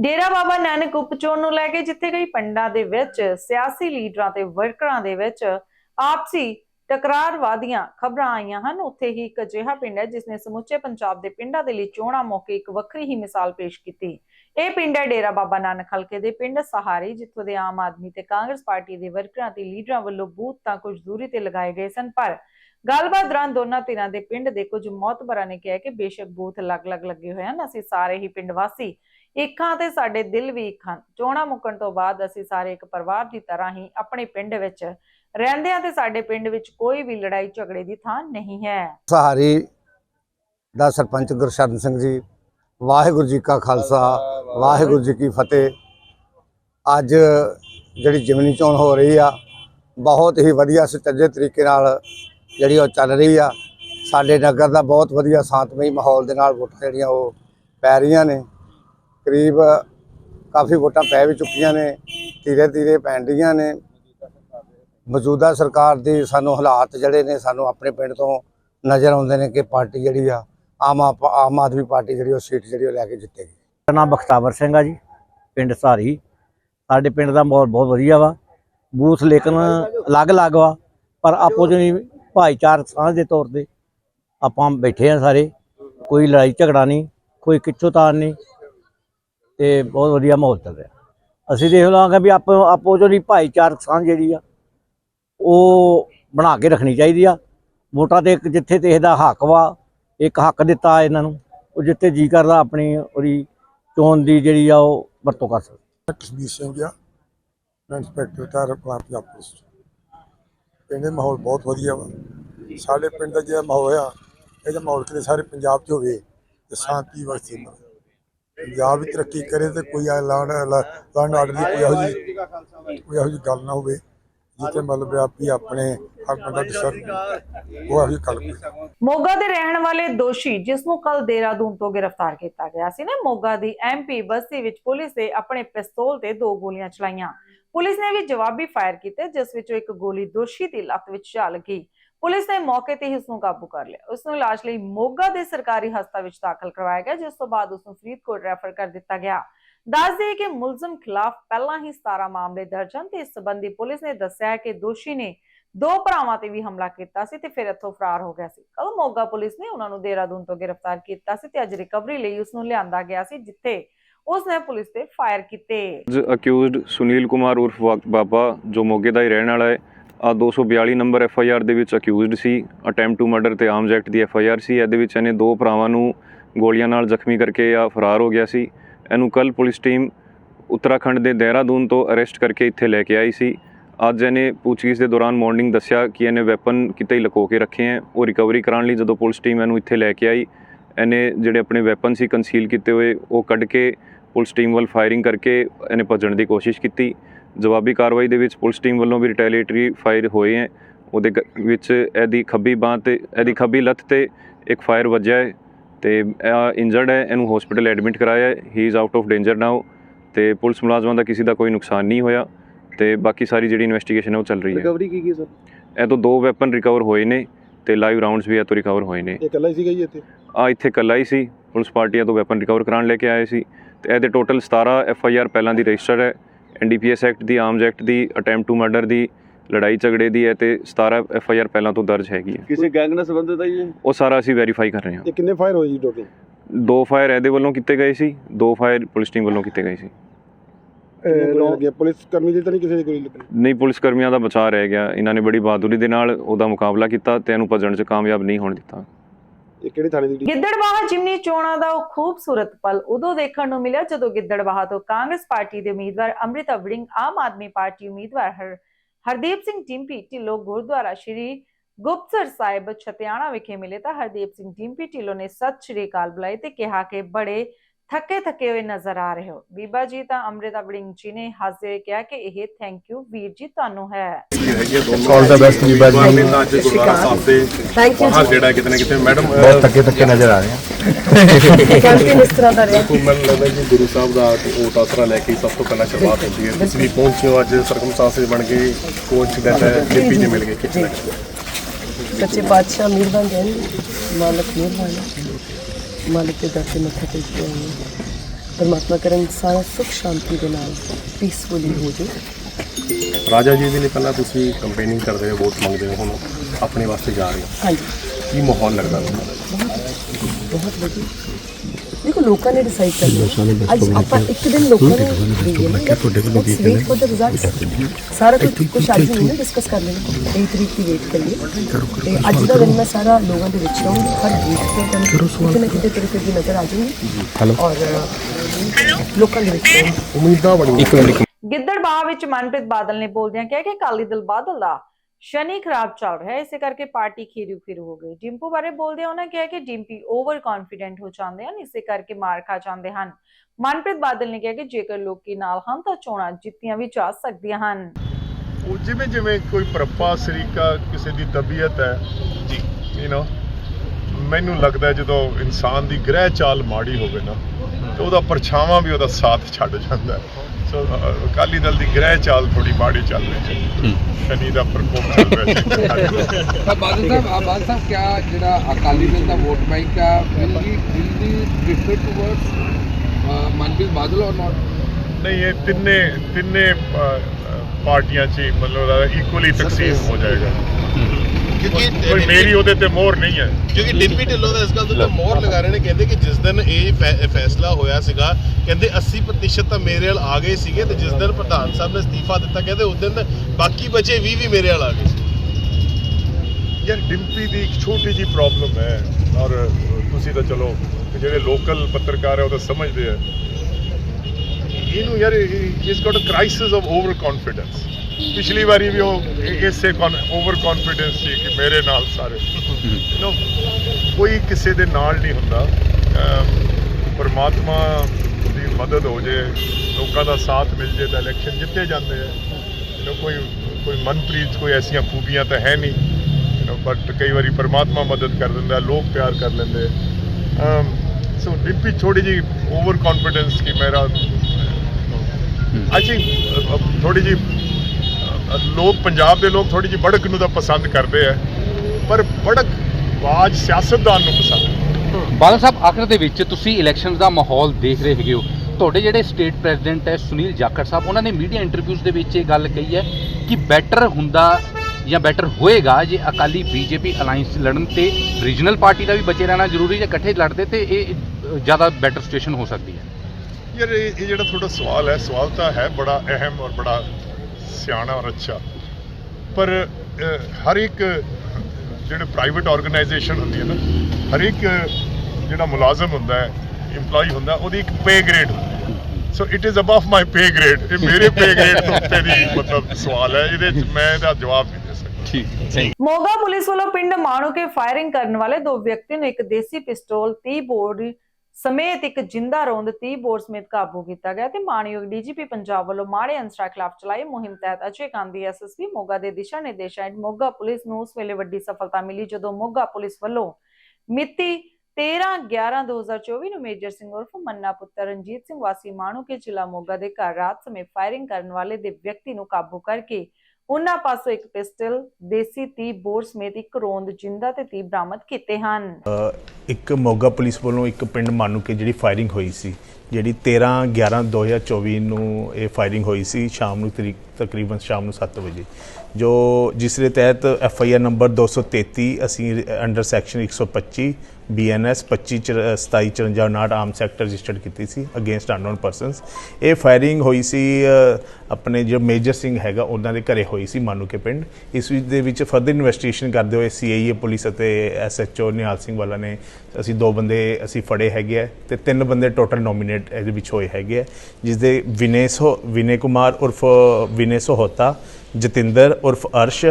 ਡੇਰਾ ਬਾਬਾ ਨਾਨਕ ਉਪਚੋਣ ਨੂੰ ਲੈ ਕੇ ਜਿੱਥੇ ਕਈ ਪਿੰਡਾਂ ਦੇ ਵਿੱਚ ਸਿਆਸੀ ਲੀਡਰਾਂ ਤੇ ਵਰਕਰਾਂ ਦੇ ਵਿੱਚ ਆਪਸੀ ਟਕਰਾਰ ਵਾਦੀਆਂ ਖਬਰਾਂ ਆਈਆਂ ਹਨ। ਉੱਥੇ ਹੀ ਇੱਕ ਅਜਿਹਾ ਪਿੰਡ ਹੈ ਜਿਸ ਨੇ ਸਮੁੱਚੇ ਪੰਜਾਬ ਦੇ ਪਿੰਡਾਂ ਦੇ ਲਈ ਚੋਣਾਂ ਮੌਕੇ ਇੱਕ ਵੱਖਰੀ ਹੀ ਮਿਸਾਲ ਪੇਸ਼ ਕੀਤੀ। ਇਹ ਪਿੰਡ ਹੈ ਡੇਰਾ ਬਾਬਾ ਨਾਨਕ ਹਲਕੇ ਦੇ ਪਿੰਡ ਸਹਾਰੀ, ਜਿੱਥੋਂ ਦੇ ਆਮ ਆਦਮੀ ਤੇ ਕਾਂਗਰਸ ਪਾਰਟੀ ਦੇ ਵਰਕਰਾਂ ਤੇ ਲੀਡਰਾਂ ਵੱਲੋਂ ਬੂਥ ਤਾਂ ਕੁਝ ਦੂਰੀ ਤੇ ਲਗਾਏ ਗਏ ਸਨ, ਪਰ ਗੱਲਬਾਤ ਦੌਰਾਨ ਦੋਨਾਂ ਧਿਰਾਂ ਦੇ ਪਿੰਡ ਦੇ ਕੁਝ ਮੌਤਬਰਾਂ ਨੇ ਕਿਹਾ ਕਿ ਬੇਸ਼ੱਕ ਬੂਥ ਅਲੱਗ-ਅਲੱਗ ਲੱਗੇ ਹੋਏ ਹਨ। ਅਸੀਂ ਸਾਰੇ ਹੀ ਪਿੰਡ ਵਾਸੀ ਇੱਕ ਹਾਂ ਤੇ ਸਾਡੇ ਦਿਲ ਵੀ ਇੱਕ ਹਨ ਚੋਣਾਂ ਮੁੱਕਣ ਤੋਂ ਬਾਅਦ ਅਸੀਂ ਸਾਰੇ ਇੱਕ ਪਰਿਵਾਰ ਦੀ ਤਰ੍ਹਾਂ ਹੀ ਆਪਣੇ ਪਿੰਡ ਵਿੱਚ ਰਹਿੰਦੇ ਹਾਂ ਤੇ ਸਾਡੇ ਪਿੰਡ ਵਿੱਚ ਕੋਈ ਵੀ ਲੜਾਈ ਝਗੜੇ ਦੀ ਥਾਂ ਨਹੀਂ ਹੈ। ਸਹਾਰੀ ਦਾ ਸਰਪੰਚ ਗੁਰਸ਼ਰਨ ਸਿੰਘ ਜੀ, ਵਾਹਿਗੁਰੂ ਜੀ ਕਾ ਖਾਲਸਾ, ਵਾਹਿਗੁਰੂ ਜੀ ਕੀ ਫਤਿਹ। ਅੱਜ ਜਿਹੜੀ ਜਿਮਨੀ ਚੋਣ ਹੋ ਰਹੀ ਆ, ਬਹੁਤ ਹੀ ਵਧੀਆ ਸੁਚੱਜੇ ਤਰੀਕੇ ਨਾਲ ਜਿਹੜੀ ਉਹ ਚੱਲ ਰਹੀ ਆ। ਸਾਡੇ ਨਗਰ ਦਾ ਬਹੁਤ ਵਧੀਆ ਸ਼ਾਂਤਮਈ ਮਾਹੌਲ ਦੇ ਨਾਲ ਵੋਟਾਂ ਜਿਹੜੀਆਂ ਉਹ ਪੈ ਰਹੀਆਂ ਨੇ। ਕਰੀਬ ਕਾਫੀ ਵੋਟਾਂ ਪੈ ਵੀ ਚੁੱਕੀਆਂ ਨੇ ਧੀਰੇ ਧੀਰੇ ਪੈਣ ਰਹੀਆਂ ਨੇ। ਮੌਜੂਦਾ ਸਰਕਾਰ ਦੀ ਸਾਨੂੰ ਹਾਲਾਤ ਜਿਹੜੇ ਨੇ ਸਾਨੂੰ ਆਪਣੇ ਪਿੰਡ ਤੋਂ ਨਜ਼ਰ ਆਉਂਦੇ ਨੇ ਕਿ ਪਾਰਟੀ ਜਿਹੜੀ ਆ, ਆਮ ਆਪ- ਆਮ ਆਦਮੀ ਪਾਰਟੀ ਜਿਹੜੀ ਉਹ ਸੀਟ ਜਿਹੜੀ ਉਹ ਲੈ ਕੇ ਜਿੱਤੇਗੀ ਮੇਰਾ ਨਾਮ ਬਖਤਾਵਰ ਸਿੰਘ ਆ ਜੀ, ਪਿੰਡ ਸਾਰੀ। ਸਾਡੇ ਪਿੰਡ ਦਾ ਮਾਹੌਲ ਬਹੁਤ ਵਧੀਆ ਵਾ। ਬੂਥ ਲੇਕਿਨ ਅਲੱਗ-ਅਲੱਗ ਵਾ, ਪਰ ਆਪੋ ਜੀ ਭਾਈਚਾਰਕ ਸਾਂਝ ਦੇ ਤੌਰ ਤੇ ਆਪਾਂ ਬੈਠੇ ਆ ਸਾਰੇ। ਕੋਈ ਲੜਾਈ ਝਗੜਾ ਨਹੀਂ, ਕੋਈ ਕਿੱਛੋ ਤਾਰ ਨਹੀਂ, ਤੇ ਬਹੁਤ ਵਧੀਆ ਮਾਹੌਲ ਚੱਲ ਰਿਹਾ। ਅਸੀਂ ਦੇਖ ਲਾਂਗੇ ਵੀ ਆਪ ਆਪੋ ਜਿਹੜੀ ਭਾਈਚਾਰਕ ਸਾਂਝ ਜਿਹੜੀ ਆ ਉਹ ਬਣਾ ਕੇ ਰੱਖਣੀ ਚਾਹੀਦੀ ਆ। ਵੋਟਾਂ ਤੇ ਇੱਕ ਜਿੱਥੇ ਤੇ ਇਹਦਾ ਹੱਕ ਵਾ, ਇੱਕ ਹੱਕ ਦਿੱਤਾ ਇਹਨਾਂ ਨੂੰ, ਉਹ ਜਿੱਥੇ ਜੀ ਕਰਦਾ ਆਪਣੀ ਉਹਦੀ ਚੋਣ ਦੀ ਜਿਹੜੀ ਆ ਉਹ ਵਰਤੋਂ ਕਰ ਸਕਦਾ। ਕਸ਼ਮੀਰ ਸਿੰਘ ਆ ਇੰਸਪੈਕਟਰ ਤਾਰ ਪਲਾਂਟ ਪੰਜਾਬ ਪੁਲਿਸ ਪਿੰਡ ਦਾ ਮਾਹੌਲ ਬਹੁਤ ਵਧੀਆ ਵਾ। ਸਾਡੇ ਪਿੰਡ ਦਾ ਜਿਹੜਾ ਮਾਹੌਲ ਆ, ਇਹਦਾ ਮਾਹੌਲ ਕਿਤੇ ਸਾਰੇ ਪੰਜਾਬ 'ਚ ਹੋਵੇ ਤੇ ਸ਼ਾਂਤੀ ਵਸੀ ਪੰਜਾਬ ਵੀ ਤਰੱਕੀ ਕਰੇ ਤੇ ਕੋਈ ਐਲਾਨ ਲਾਣ ਆਰਡਰ ਦੀ ਕੋਈ ਇਹੋ ਜਿਹੀ ਕੋਈ ਇਹੋ ਜਿਹੀ ਗੱਲ ਨਾ ਹੋਵੇ। ਜਿੱਥੇ ਮਤਲਬ ਆ ਆਪਣੇ ਹਰ ਬੰਦਾ ਡਿਸਰ ਉਹ ਇਹੋ ਜਿਹੀ ਮੋਗਾ ਦੇ ਰਹਿਣ ਵਾਲੇ ਦੋਸ਼ੀ, ਜਿਸ ਨੂੰ ਕੱਲ ਦੇਹਰਾਦੂਨ ਤੋਂ ਗ੍ਰਿਫਤਾਰ ਕੀਤਾ ਗਿਆ ਸੀ ਨੇ, ਮੋਗਾ ਦੀ ਐਮਪੀ ਬਸਤੀ ਵਿੱਚ ਪੁਲਿਸ ਨੇ ਆਪਣੇ ਪਿਸਤੌਲ ਤੇ ਦੋ ਗੋਲੀਆਂ ਚਲਾਈਆਂ। ਪੁਲਿਸ ਨੇ ਵੀ ਜਵਾਬੀ ਫਾਇਰ ਕੀਤੇ, ਜਿਸ ਵਿੱਚੋਂ ਇੱਕ ਗੋਲੀ ਦੋਸ਼ੀ ਦੀ ਲੱਤ ਵਿੱਚ ਜਾ ਲੱਗੀ ਪੁਲਿਸ ਨੇ ਮੌਕੇ ਤੇ ਹੀ ਉਸ ਨੂੰ ਕਾਬੂ ਕਰ ਲਿਆ। ਉਸ ਨੂੰ ਇਲਾਜ ਲਈ ਮੋਗਾ ਦੇ ਸਰਕਾਰੀ ਹਸਪਤਾਲ ਵਿੱਚ ਦਾਖਲ ਕਰਵਾਇਆ ਗਿਆ, ਜਿਸ ਤੋਂ ਬਾਅਦ ਉਸ ਨੂੰ ਫਰੀਦਕੋਟ ਰੈਫਰ ਕਰ ਦਿੱਤਾ ਗਿਆ। ਦੱਸ ਦੇਈਏ ਕਿ ਮੁਲਜ਼ਮ ਖਿਲਾਫ ਪਹਿਲਾਂ ਹੀ 17 ਮਾਮਲੇ ਦਰਜ ਹਨ ਤੇ ਇਸ ਸੰਬੰਧੀ ਪੁਲਿਸ ਨੇ ਦੱਸਿਆ ਕਿ ਦੋਸ਼ੀ ਨੇ ਦੋ ਭਰਾਵਾਂ ਤੇ ਵੀ ਹਮਲਾ ਕੀਤਾ ਸੀ ਤੇ ਫਿਰ ਇੱਥੋਂ ਫਰਾਰ ਹੋ ਗਿਆ ਸੀ। ਕੱਲ ਮੋਗਾ ਪੁਲਿਸ ਨੇ ਉਹਨਾਂ ਨੂੰ ਦੇਹਰਾਦੂਨ ਤੋਂ ਗ੍ਰਿਫਤਾਰ ਕੀਤਾ ਸੀ ਤੇ ਅੱਜ ਰਿਕਵਰੀ ਲਈ ਉਸ ਨੂੰ ਲਿਆਂਦਾ ਗਿਆ ਸੀ, ਜਿੱਥੇ ਉਸ ਨੇ ਪੁਲਿਸ ਤੇ ਫਾਇਰ ਕੀਤੇ। ਅਕਿਊਜ਼ਡ ਸੁਨੀਲ ਕੁਮਾਰ ਉਰਫ ਵਾ- ਬਾਬਾ, ਜੋ ਮੋਗੇ ਦਾ ਹੀ ਰਹਿਣ ਵਾਲਾ ਹੈ, ਆ 242 ਨੰਬਰ ਐਫ ਆਈ ਆਰ ਦੇ ਵਿੱਚ ਅਕਿਊਜ਼ਡ ਸੀ, ਅਟੈਂਪਟ ਟੂ ਮਰਡਰ ਤੇ ਆਰਮਸ ਐਕਟ ਦੀ ਐਫ ਆਈ ਆਰ ਸੀ, ਇਹਦੇ ਵਿੱਚ ਇਹਨੇ ਦੋ ਭਰਾਵਾਂ ਨੂੰ ਗੋਲੀਆਂ ਨਾਲ ਜ਼ਖਮੀ ਕਰਕੇ ਆ ਫਰਾਰ ਹੋ ਗਿਆ ਸੀ। ਇਹਨੂੰ ਕੱਲ ਪੁਲਿਸ ਟੀਮ ਉੱਤਰਾਖੰਡ ਦੇ ਦੇਹਰਾਦੂਨ ਤੋਂ ਅਰੈਸਟ ਕਰਕੇ ਇੱਥੇ ਲੈ ਕੇ ਆਈ ਸੀ। ਅੱਜ ਇਹਨੇ ਪੁੱਛਗਿੱਛ ਦੇ ਦੌਰਾਨ ਮਾਰਨਿੰਗ ਦੱਸਿਆ ਕਿ ਇਹਨੇ ਵੈਪਨ ਕਿਤੇ ਹੀ ਲੁਕੋ ਕੇ ਰੱਖੇ ਹੈ। ਉਹ ਰਿਕਵਰੀ ਕਰਾਉਣ ਲਈ ਜਦੋਂ ਪੁਲਿਸ ਟੀਮ ਇਹਨੂੰ ਇੱਥੇ ਲੈ ਕੇ ਆਈ, ਇਹਨੇ ਜਿਹੜੇ ਆਪਣੇ ਵੈਪਨ ਸੀ ਕੰਸੀਲ ਕੀਤੇ ਹੋਏ, ਉਹ ਕੱਢ ਕੇ ਪੁਲਿਸ ਟੀਮ ਵੱਲ ਫਾਇਰਿੰਗ ਕਰਕੇ ਇਹਨੇ ਭੱਜਣ ਦੀ ਕੋਸ਼ਿਸ਼ ਕੀਤੀ। ਜਵਾਬੀ ਕਾਰਵਾਈ ਦੇ ਵਿੱਚ ਪੁਲਿਸ ਟੀਮ ਵੱਲੋਂ ਵੀ ਰਿਟੈਲੀਏਟਰੀ ਫਾਇਰ ਹੋਏ ਹੈ। ਉਹਦੇ ਗ- ਵਿੱਚ ਇਹਦੀ ਖੱਬੀ ਬਾਹ ਤੇ, ਇਹਦੀ ਖੱਬੀ ਲੱਤ ਤੇ ਇੱਕ ਫਾਇਰ ਵੱਜਿਆ ਹੈ। ਤੇ ਇੰਜਰਡ ਹੈ ਇਹਨੂੰ ਹਸਪੀਟਲ ਐਡਮਿਟ ਕਰਾਇਆ ਹੈ he is out of danger now ਤੇ ਪੁਲਿਸ ਮੁਲਾਜ਼ਮਾਂ ਦਾ ਕਿਸੇ ਦਾ ਕੋਈ ਨੁਕਸਾਨ ਨਹੀਂ ਹੋਇਆ ਤੇ ਬਾਕੀ ਸਾਰੀ ਜਿਹੜੀ ਇਨਵੈਸਟੀਗੇਸ਼ਨ ਹੈ ਉਹ ਚੱਲ ਰਹੀ ਹੈ। ਰਿਕਵਰੀ ਕੀ ਕੀ ਸਰ? ਇਹ ਤੋਂ ਦੋ ਵੈਪਨ ਰਿਕਵਰ ਹੋਏ ਨੇ ਤੇ ਲਾਈਵ ਰਾਉਂਡਸ ਵੀ ਇਹ ਤੋਂ ਰਿਕਵਰ ਹੋਏ ਨੇ। ਇਹ ਇਕੱਲਾ ਹੀ ਸੀਗਾ ਜੀ ਇੱਥੇ? ਆ ਇੱਥੇ ਕੱਲਾ ਹੀ ਸੀ ਪੁਲਿਸ ਪਾਰਟੀਆਂ ਤੋਂ ਵੈਪਨ ਰਿਕਵਰ ਕਰਾਉਣ ਲੈ ਕੇ ਆਏ ਸੀ ਤੇ ਇਹਦੇ ਟੋਟਲ 17 ਐਫ ਆਈ ਆਰ ਪਹਿਲਾਂ ਦੀ ਰਜਿਸਟਰ ਹੈ ਐਨਡੀਪੀਐਸ ਐਕਟ ਦੀ ਆਰਮਸ ਐਕਟ ਦੀ ਅਟੈਂਪਟ ਟੂ ਮਰਡਰ ਦੀ ਲੜਾਈ ਝਗੜੇ ਦੀ ਹੈ ਤੇ 17 ਐਫ ਆਈ ਆਰ ਪਹਿਲਾਂ ਤੋਂ ਦਰਜ ਹੈਗੀ ਹੈ। ਕਿਸੇ ਗੈਂਗ ਨਾਲ ਸੰਬੰਧਿਤ ਹੈ ਜੀ ਉਹ ਸਾਰਾ ਅਸੀਂ ਵੈਰੀਫਾਈ ਕਰ ਰਹੇ ਹਾਂ। ਇਹ ਕਿੰਨੇ ਫਾਇਰ ਹੋਏ ਜੀ ਟੋਟਲ ਦੋ ਫਾਇਰ ਇਹਦੇ ਵੱਲੋਂ ਕੀਤੇ ਗਏ ਸੀ ਦੋ ਫਾਇਰ ਪੁਲਿਸ ਟੀਮ ਵੱਲੋਂ ਕੀਤੇ ਗਏ ਸੀ। ਲੱਗੇ ਪੁਲਿਸ ਕਰਮੀ ਦੇ ਤਾਂ ਨਹੀਂ ਕਿਸੇ ਦੀ ਕੋਈ ਲੱਗੀ? ਨਹੀਂ ਪੁਲਿਸ ਕਰਮੀਆਂ ਦਾ ਬਚਾਅ ਰਹਿ ਗਿਆ। ਇਹਨਾਂ ਨੇ ਬੜੀ ਬਹਾਦਰੀ ਦੇ ਨਾਲ ਉਹਦਾ ਮੁਕਾਬਲਾ ਕੀਤਾ ਤੇ ਇਹਨੂੰ ਭੱਜਣ 'ਚ ਕਾਮਯਾਬ ਨਹੀਂ ਹੋਣ ਦਿੱਤਾ। ਇਹ ਕਿਹੜੇ ਥਾਣੇ ਦੀ ਗਿੱਦੜਬਾਹਾ ਜਿਮਨੀ ਚੋਣਾਂ ਦਾ ਉਹ ਖੂਬਸੂਰਤ ਪਲ ਉਦੋਂ ਦੇਖਣ ਨੂੰ ਮਿਲਿਆ ਜਦੋਂ ਗਿੱਦੜਬਾਹਾ ਤੋਂ ਕਾਂਗਰਸ ਪਾਰਟੀ ਦੇ ਉਮੀਦਵਾਰ ਅੰਮ੍ਰਿਤਾ ਵੜਿੰਗ ਆਮ ਆਦਮੀ ਪਾਰਟੀ ਉਮੀਦਵਾਰ ਹਰ ਹਰਦੀਪ ਸਿੰਘ ਟਿੰਪੀ ਢਿੱਲੋਂ ਗੁਰਦੁਆਰਾ ਸ਼੍ਰੀ ਗੁਪਤਸਰ ਸਾਹਿਬ ਛਤਿਆਣਾ ਵਿਖੇ ਮਿਲੇ ਤਾਂ ਹਰਦੀਪ ਸਿੰਘ ਟਿੰਪੀ ਢਿੱਲੋਂ ਨੇ ਸਤਿ ਸ਼੍ਰੀ ਅਕਾਲ ਬੁਲਾਈ ਤੇ ਕਿਹਾ ਕਿ ਬੜੇ ਥੱਕੇ ਥੱਕੇ ਹੋਏ ਨਜ਼ਰ ਆ ਰਹੇ ਹੋ। ਬੀਬਾ ਜੀ ਤਾਂ ਅੰਮ੍ਰਿਤਾ ਬੜਿੰਗ ਜੀ ਨੇ ਹੱਸਦੇ ਕਿਹਾ ਕਿ ਇਹ ਥੈਂਕ ਯੂ ਵੀਰ ਜੀ, ਤੁਹਾਨੂੰ ਹੈ। ਆਲ ਦਾ ਬੈਸਟ ਜੀ ਅੱਜ ਗੁਰਦੁਆਰਾ ਸਾਹਿਬ ਦੇ ਬਾਹਰ ਜਿਹੜਾ ਕਿਤੇ ਨਾ ਕਿਤੇ ਮੈਡਮ ਬਹੁਤ ਥੱਕੇ ਥੱਕੇ ਨਜ਼ਰ ਆ ਰਹੇ ਆ। ਕੈਂਪੇਨ ਇਸ ਤਰ੍ਹਾਂ ਦਾ ਰਿਹਾ। ਮੈਨੂੰ ਲੱਗਦਾ ਜੀ ਗੁਰੂ ਸਾਹਿਬ ਦਾ ਓਟ ਆਸਰਾ ਲੈ ਕੇ ਸਭ ਤੋਂ ਪਹਿਲਾਂ ਸ਼ੁਰੂਆਤ ਹੁੰਦੀ ਹੈ। ਤੁਸੀਂ ਵੀ ਪਹੁੰਚੇ ਹੋ ਅੱਜ ਸਰਕਮਸਟੈਂਸਸ ਬਣ ਗਏ ਕੋਇਨਸੀਡੈਂਟ ਹੈ ਡਿਪਟੀ ਜੀ। ਮਿਲ ਗਏ ਕਿਚਨ ਸੱਚੇ ਪਾਤਸ਼ਾਹ ਮਿਹਰਬਾਨ ਰਹਿਣ ਮਾਲਕ ਮਿਹਰਬਾਨ। ਹੈ। ਮਾਲਕ ਦੇ ਦਰ ਤੇ ਮੱਥਾ ਟੇਕ ਕੇ ਆਏ ਹਾਂ। ਪਰਮਾਤਮਾ ਕਰਨ ਸਾਰਾ ਸੁਖ ਸ਼ਾਂਤੀ ਦੇ ਨਾਲ ਪੀਸਫੁਲੀ ਹੋ ਜੇ ਰਾਜਾ ਜੀ ਦੇ ਲਈ ਪਹਿਲਾਂ ਤੁਸੀਂ ਕੰਪੇਨਿੰਗ ਕਰਦੇ ਹੋ ਵੋਟ ਮੰਗਦੇ ਹੋ ਹੁਣ ਆਪਣੇ ਵਾਸਤੇ ਜਾ ਰਹੇ ਹੋ। ਹਾਂਜੀ। ਕੀ ਮਾਹੌਲ ਲੱਗਦਾ ਤੁਹਾਨੂੰ? ਬਹੁਤ ਵਧੀਆ। ਦੇਖੋ ਲੋਕਾਂ ਨੇ ਡਿਸਾਈਡ ਕਰਨਾ। ਅੱਜ ਆਪਾਂ ਇੱਕ ਦਿਨ ਲੋਕਾਂ ਨੂੰ ਵੇਟ ਫॉर ਦ ਰਿਜ਼ਲਟਸ ਸਾਰਾ ਕੁਝ ਕੁਝ ਅੱਜ ਨਹੀਂ ਨਾ ਡਿਸਕਸ ਕਰ ਲੈਣਾ 23 ਤਰੀਕ ਦੀ ਵੇਟ ਕਰੀਏ। ਤੇ ਅੱਜ ਦਾ ਦਿਨ ਮੈਂ ਸਾਰਾ ਲੋਕਾਂ ਦੇ ਵਿੱਚ ਰਹੂੰਗੀ। ਹਰ ਵੀਕ ਤੇ ਤੁਹਾਨੂੰ ਕਿਤੇ ਨਾ ਕਿਤੇ ਤਰੀਕੇ ਦੀ ਨਜ਼ਰ ਆ ਜਾਊਗੀ। ਔਰ ਲੋਕਾਂ ਦੇ ਵਿੱਚ ਉਮੀਦਾਂ ਬੜੀਆਂ ਗਿੱਦੜਬਾਹਾ ਵਿੱਚ ਮਨਪ੍ਰੀਤ ਬਾਦਲ ਨੇ ਬੋਲਦਿਆਂ ਕਿਹਾ ਕਿ ਅਕਾਲੀ ਦਲ ਬਾਦਲ ਦਾ ਸ਼ਨੀ ਖਰਾਬ ਚੱਲ ਰਿਹਾ ਹੈ। ਇਸੇ ਕਰਕੇ ਪਾਰਟੀ ਖੀਰੂ ਖੀਰੂ ਹੋ ਗਈ। ਡਿੰਪੂ ਬਾਰੇ ਬੋਲਦਿਆਂ ਉਹਨਾਂ ਕਿਹਾ ਕਿ ਡਿੰਪੀ ਓਵਰ ਕੌਨਫੀਡੈਂਟ ਹੋ ਜਾਂਦੇ ਹਨ ਇਸੇ ਕਰਕੇ ਮਾਰ ਖਾ ਜਾਂਦੇ ਹਨ। ਮਨਪ੍ਰੀਤ ਬਾਦਲ ਨੇ ਕਿਹਾ ਕਿ ਜੇਕਰ ਲੋਕੀ ਨਾਲ ਹਨ ਤਾਂ ਚੋਣਾਂ ਜਿੱਤੀਆਂ ਵੀ ਜਾ ਸਕਦੀਆਂ ਹਨ। ਉਹ ਜਿਵੇਂ ਜਿਵੇਂ ਕੋਈ ਪ੍ਰਪਾ ਸਰੀਕਾ ਕਿਸੇ ਦੀ ਤਬੀਅਤ ਹੈ ਜੀ। ਯੂ نو ਮੈਨੂੰ ਲੱਗਦਾ ਜਦੋਂ ਇਨਸਾਨ ਦੀ ਗ੍ਰਹਿ ਚਾਲ ਮਾੜੀ ਹੋਵੇ ਨਾ ਤੇ ਉਹਦਾ ਪਰਛਾਵਾਂ ਵੀ ਉਹਦਾ ਸਾਥ ਛੱਡ ਜਾਂਦਾ ਹੈ। ਸੋ ਅਕਾਲੀ ਦਲ ਦੀ ਗ੍ਰਹਿ ਚਾਲ ਥੋੜੀ ਮਾੜੀ ਚੱਲ ਰਹੀ ਹੈ। ਸ਼ਨੀ ਦਾ ਪ੍ਰਕੋਪ ਚੱਲ ਰਿਹਾ ਹੈ। ਤਾਂ ਬਾਦਲ ਸਾਹਿਬ ਆ ਬਾਦਲ ਸਾਹਿਬ ਕਿਆ ਜਿਹੜਾ ਅਕਾਲੀ ਦਲ ਦਾ ਵੋਟ ਬੈਂਕ ਆ will be will be different towards Manpreet Badal or not ਨਹੀਂ ਇਹ ਤਿੰਨੇ ਤਿੰਨੇ ਪਾਰਟੀਆਂ 'ਚ ਮਤਲਬ ਇਕੁਅਲੀ ਤਕਸੀਮ ਹੋ ਜਾਏਗਾ। ਕੋਈ ਕੋਈ ਮੇਰੀ ਉਹਦੇ ਤੇ ਮੋਹਰ ਨਹੀਂ ਹੈ। ਕਿਉਂਕਿ ਡਿੰਪੀ ਢਿੱਲੋਂ ਦਾ ਇਸ ਗੱਲ ਉੱਤੇ ਮੋਹਰ ਲਗਾ ਰਹੇ ਨੇ ਕਹਿੰਦੇ ਕਿ ਜਿਸ ਦਿਨ ਇਹ ਫੈਸਲਾ ਹੋਇਆ ਸੀਗਾ ਕਹਿੰਦੇ 80% ਤਾਂ ਮੇਰੇ ਵੱਲ ਆ ਗਏ ਸੀਗੇ ਤੇ ਜਿਸ ਦਿਨ ਪ੍ਰਧਾਨ ਸਾਹਿਬ ਨੇ ਅਸਤੀਫਾ ਦਿੱਤਾ ਕਹਿੰਦੇ ਉਸ ਦਿਨ ਬਾਕੀ ਬਚੇ 20 ਵੀ ਮੇਰੇ ਵੱਲ ਆ ਗਏ ਸੀ। ਯਾਰ ਡਿੰਪੀ ਦੀ ਇੱਕ ਛੋਟੀ ਜੀ ਪ੍ਰੋਬਲਮ ਹੈ ਔਰ ਤੁਸੀਂ ਤਾਂ ਚਲੋ ਜਿਹੜੇ ਲੋਕਲ ਪੱਤਰਕਾਰ ਹੈ ਉਹ ਤਾਂ ਸਮਝਦੇ ਆ। ਇਹਨੂੰ ਯਾਰ ਇਸ got a crisis of overconfidence ਪਿਛਲੀ ਵਾਰੀ ਵੀ ਉਹ ਇਸੇ ਓਵਰ ਕੌਨਫੀਡੈਂਸ ਸੀ ਕਿ ਮੇਰੇ ਨਾਲ ਸਾਰੇ। ਯੂ ਕੋਈ ਕਿਸੇ ਦੇ ਨਾਲ ਨਹੀਂ ਹੁੰਦਾ। ਪਰਮਾਤਮਾ ਦੀ ਮਦਦ ਹੋ ਜੇ, ਲੋਕਾਂ ਦਾ ਸਾਥ ਮਿਲ ਜੇ ਤਾਂ ਇਲੈਕਸ਼ਨ ਜਿੱਤੇ ਜਾਂਦੇ ਆ। ਯੂ ਕੋਈ ਕੋਈ ਮਨਪ੍ਰੀਤ, ਕੋਈ ਐਸੀਆਂ ਖੂਬੀਆਂ ਤਾਂ ਹੈ ਨਹੀਂ। ਬਟ ਕਈ ਵਾਰੀ ਪਰਮਾਤਮਾ ਮਦਦ ਕਰ ਦਿੰਦਾ, ਲੋਕ ਪਿਆਰ ਕਰ ਲੈਂਦੇ। ਸੋ ਡਿੱਪੀ ਥੋੜੀ ਜੀ ਓਵਰ ਕੌਨਫੀਡੈਂਸ ਕੀ ਮੇਰਾ? ਆਈ ਥਿੰਕ ਥੋੜੀ ਜੀ ਲੋਕ ਪੰਜਾਬ ਦੇ ਲੋਕ ਥੋੜੀ ਜੀ ਬੜਕ ਨੂੰ ਤਾਂ ਪਸੰਦ ਕਰਦੇ ਆ ਪਰ ਬੜਕ ਆਵਾਜ਼ ਸਿਆਸਤਦਾਨ ਨੂੰ ਪਸੰਦ ਹੈ ਬਾਦਲ ਸਾਹਿਬ ਆਖਰ ਦੇ ਵਿੱਚ ਤੁਸੀਂ ਇਲੈਕਸ਼ਨ ਦਾ ਮਾਹੌਲ ਦੇਖ ਰਹੇ ਹੈਗੇ ਹੋ। ਤੁਹਾਡੇ ਜਿਹੜੇ ਸਟੇਟ ਪ੍ਰੈਜ਼ੀਡੈਂਟ ਹੈ ਸੁਨੀਲ ਜਾਖੜ ਸਾਹਿਬ ਉਹਨਾਂ ਨੇ ਮੀਡੀਆ ਇੰਟਰਵਿਊਜ਼ ਦੇ ਵਿੱਚ ਇਹ ਗੱਲ ਕਹੀ ਹੈ ਕਿ ਬੈਟਰ ਹੁੰਦਾ ਜਾਂ ਬੈਟਰ ਹੋਏਗਾ ਜੇ ਅਕਾਲੀ ਬੀਜੇਪੀ ਅਲਾਈਅੰਸ ਲੜਨ ਤੇ ਰੀਜਨਲ ਪਾਰਟੀ ਦਾ ਵੀ ਬਚੇ ਰਹਿਣਾ ਜ਼ਰੂਰੀ ਜੇ ਇਕੱਠੇ ਲੜਦੇ ਤੇ ਇਹ ਜ਼ਿਆਦਾ ਬੈਟਰ ਸਿਚੁਏਸ਼ਨ ਹੋ ਸਕਦੀ ਹੈ। ਯਾਰ ਇਹ ਜਿਹੜਾ ਤੁਹਾਡਾ ਸਵਾਲ ਹੈ ਸਵਾਲ ਤਾਂ ਹੈ ਬੜਾ ਅਹਿਮ ਔਰ ਬੜਾ ਸਿਆਣਾ ਔਰ ਅੱਛਾ। ਪਰ ਹਰ ਇੱਕ ਜਿਹੜੇ ਪ੍ਰਾਈਵੇਟ ਆਰਗੇਨਾਈਜੇਸ਼ਨ ਹੁੰਦੀ ਹੈ ਨਾ ਹਰ ਇੱਕ ਜਿਹੜਾ ਮੁਲਾਜ਼ਮ ਹੁੰਦਾ ਹੈ EMPLOYE ਹੁੰਦਾ ਉਹਦੀ ਇੱਕ ਪੇ ਗ੍ਰੇਡ ਹੁੰਦੀ ਹੈ। So it is above my pay grade ਇਹ ਮੇਰੇ ਪੇ ਗ੍ਰੇਡ ਤੋਂ ਉੱਤੇ ਦੀ ਮਤਲਬ ਸਵਾਲ ਹੈ ਇਹਦੇ 'ਚ ਮੈਂ ਇਹਦਾ ਜਵਾਬ ਨਹੀਂ ਦੇ ਸਕਦਾ। ਮੋਗਾ ਪੁਲਿਸ ਵੱਲੋਂ ਪਿੰਡ ਮਾਣੂਕੇ ਫਾਇਰਿੰਗ ਕਰਨ ਵਾਲੇ ਦੋ ਵਿਅਕਤੀ ਨੂੰ ਇੱਕ ਦੇਸੀ ਪਿਸਤੌਲ 30 ਬੋਰ ਸਮੇਤ ਇੱਕ ਜਿੰਦਾ ਰੌਂਦ 30 ਬੋਰ ਸਮੇਤ ਕਾਬੂ ਕੀਤਾ ਗਿਆ ਤੇ ਮਾਨਯੋਗ ਡੀਜੀਪੀ ਪੰਜਾਬ ਵੱਲੋਂ ਮਾੜੇ ਅਨਸਰਾਂ ਖਿਲਾਫ ਚਲਾਈ ਮੁਹਿੰਮ ਤਹਿਤ ਅਜੇ ਕਾਂਦੀ ਐਸਐਸਪੀ ਮੋਗਾ ਦੇ ਦਿਸ਼ਾ ਨਿਰਦੇਸ਼ਾਂ ਹੇਠ ਮੋਗਾ ਪੁਲਿਸ ਨੂੰ ਉਸ ਵੇਲੇ ਵੱਡੀ ਸਫਲਤਾ ਮਿਲੀ ਜਦੋਂ ਮੋਗਾ ਪੁਲਿਸ ਵੱਲੋਂ ਮਿਤੀ 13/11/2024 ਨੂੰ ਮੇਜਰ ਸਿੰਘ ਉਰਫ ਮੰਨਾ ਪੁੱਤਰ ਰਣਜੀਤ ਸਿੰਘ ਵਾਸੀ ਮਾਣੂ ਕੇ ਜ਼ਿਲ੍ਹਾ ਮੋਗਾ ਦੇ ਘਰ ਰਾਤ ਸਮੇਂ ਫਾਇਰਿੰਗ ਕਰਨ ਵਾਲੇ ਦੇ ਵਿਅਕਤੀ ਨੂੰ ਕਾਬੂ ਕਰਕੇ ਉਹਨਾਂ ਪਾਸੋਂ ਇੱਕ ਪਿਸਟਲ, ਦੇਸੀ 30 ਬੋਰ ਸਮੇਤ ਇੱਕ ਰੋਂਦ ਜਿੰਦਾ ਤੇ 30 ਬਰਾਮਦ ਕੀਤੇ ਹਨ। ਇੱਕ ਮੋਗਾ ਪੁਲਿਸ ਵੱਲੋਂ ਇੱਕ ਪਿੰਡ ਮਾਨੂ ਕੇ ਜਿਹੜੀ ਫਾਇਰਿੰਗ ਹੋਈ ਸੀ ਜਿਹੜੀ 13 11 2024 ਨੂੰ ਇਹ ਫਾਇਰਿੰਗ ਹੋਈ ਸੀ ਸ਼ਾਮ ਨੂੰ ਤਰੀਕ, ਤਕਰੀਬਨ ਸ਼ਾਮ ਨੂੰ 7 ਵਜੇ, ਜੋ ਜਿਸ ਦੇ ਤਹਿਤ ਐਫ ਆਈ ਆਰ ਨੰਬਰ 233 ਅਸੀਂ under section 125 BNS 25 2754 arm sector registered ਕੀਤੀ ਸੀ ਅਗੇਂਸਟ ਅਨਨੋਨ ਪਰਸਨਸ ਇਹ ਫਾਇਰਿੰਗ ਹੋਈ ਸੀ ਆਪਣੇ ਜੋ ਮੇਜਰ ਸਿੰਘ ਹੈਗਾ ਉਹਨਾਂ ਦੇ ਘਰੇ ਹੋਈ ਸੀ ਮਾਨੂਕੇ ਪਿੰਡ। ਇਸ ਵਿੱਚ ਦੇ ਵਿੱਚ ਫਰਦਰ ਇਨਵੈਸਟੀਗੇਸ਼ਨ ਕਰਦੇ ਹੋਏ ਸੀਆਈਏ ਪੁਲਿਸ ਅਤੇ ਐਸਐਚਓ ਨਿਹਾਲ ਸਿੰਘ ਵਾਲਾ ਨੇ ਅਸੀਂ ਦੋ ਬੰਦੇ ਅਸੀਂ ਫੜੇ ਹੈਗੇ ਆ ਤੇ ਤਿੰਨ ਬੰਦੇ ਟੋਟਲ ਨੋਮੀਨੇਟ ਇਹਦੇ ਵਿੱਚ ਹੋਏ ਹੈਗੇ ਆ ਜਿਸ ਦੇ ਵਿਨੇ ਸੋ, ਵਿਨੇ ਕੁਮਾਰ ਉਰਫ, ਵਿਨੇ ਸੋਹਤਾ, ਜਤਿੰਦਰ ਉਰਫ ਅਰਸ਼